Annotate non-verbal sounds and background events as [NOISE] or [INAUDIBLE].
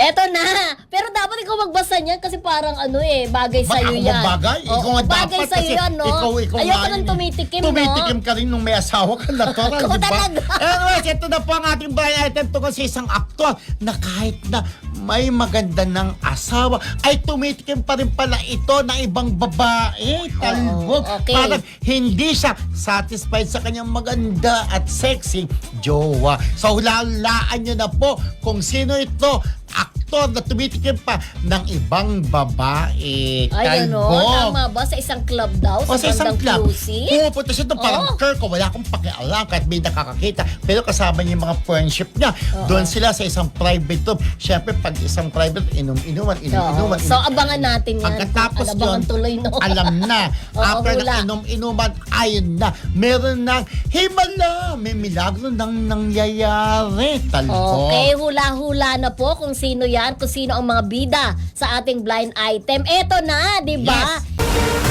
Eto na. Pero dapat ikaw magbasa niyan kasi parang ano eh, bagay Ba't sa'yo ako yan. magbagay? Oo, ikaw ang bagay dapat sa'yo kasi yan, no? ikaw, ikaw Ayoko nga nang yun eh. tumitikim, Tumitikim no? ka rin nung may asawa ka, natural, [LAUGHS] Ikaw di ba? talaga. Anyways, ito na po ang ating blind item tungkol sa isang aktor na kahit na may maganda ng asawa, ay tumitikim pa rin pala ito ng ibang babae. Talbog. okay. Parang hindi siya satisfied sa kanyang maganda at sexy jowa. So, hulaan nyo na po kung sino ito a aktor na tumitikim pa ng ibang babae. Ay, ano? Talbog. Tama ba? Sa isang club daw? O sa isang bandang club, QC? pumupunta siya doon parang Oo. Kirk, wala akong pakialam kahit may nakakakita. Pero kasama niya yung mga friendship niya. Oo. Doon sila sa isang private room. Siyempre, pag isang private, inom-inuman, Oo. inom-inuman. So, abangan natin yan. Pagkatapos Alabangan yun, tuloy, no? [LAUGHS] alam na. [LAUGHS] Oo, After hula. ng inom-inuman, ayun na. Meron ng himala. May milagro nang nangyayari. Talbog. Okay, hula-hula na po kung sino yan, dyan kung sino ang mga bida sa ating blind item. Eto na, di ba? Yes.